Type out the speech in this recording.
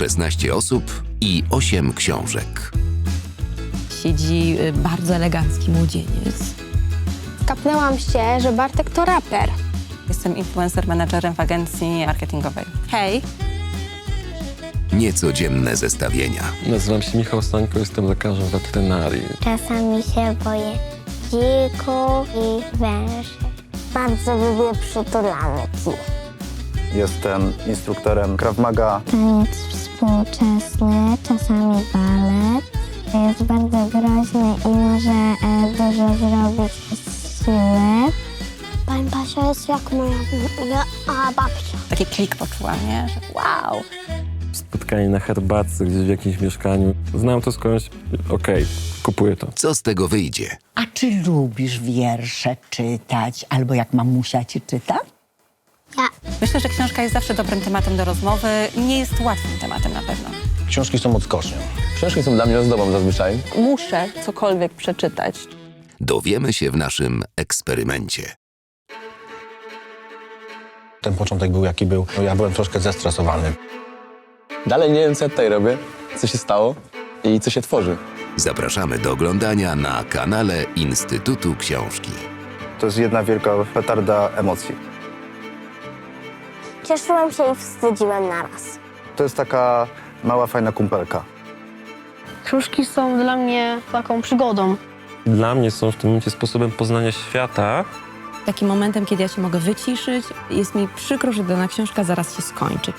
16 osób i 8 książek. Siedzi y, bardzo elegancki młodzieniec. Kapnęłam się, że Bartek to raper. Jestem influencer managerem w agencji marketingowej. Hej, Niecodzienne zestawienia. Nazywam się Michał Stańko, jestem lekarzem weterynarii. Czasami się boję dzików i węży. Bardzo lubię przytulanki. Jestem instruktorem Krav Maga. Taniec współczesny, czasami balet. Jest bardzo groźny i może e, dużo zrobić z siły. Pani Basia jest jak moja a, babcia. taki klik poczułam, nie? Że wow. Spotkanie na herbatce gdzieś w jakimś mieszkaniu. Znam to skądś, okej, kupuję to. Co z tego wyjdzie? A czy lubisz wiersze czytać, albo jak mamusia ci czyta? Myślę, że książka jest zawsze dobrym tematem do rozmowy. Nie jest łatwym tematem na pewno. Książki są odskocznią. Książki są dla mnie ozdobą zazwyczaj. Muszę cokolwiek przeczytać. Dowiemy się w naszym eksperymencie. Ten początek był jaki był. No ja byłem troszkę zestresowany. Dalej nie wiem, co ja tutaj robię, co się stało i co się tworzy. Zapraszamy do oglądania na kanale Instytutu Książki. To jest jedna wielka petarda emocji. Cieszyłam się i wstydziłem naraz. To jest taka mała, fajna kumpelka. Książki są dla mnie taką przygodą. Dla mnie są w tym momencie sposobem poznania świata. Takim momentem, kiedy ja się mogę wyciszyć, jest mi przykro, że dana książka zaraz się skończy.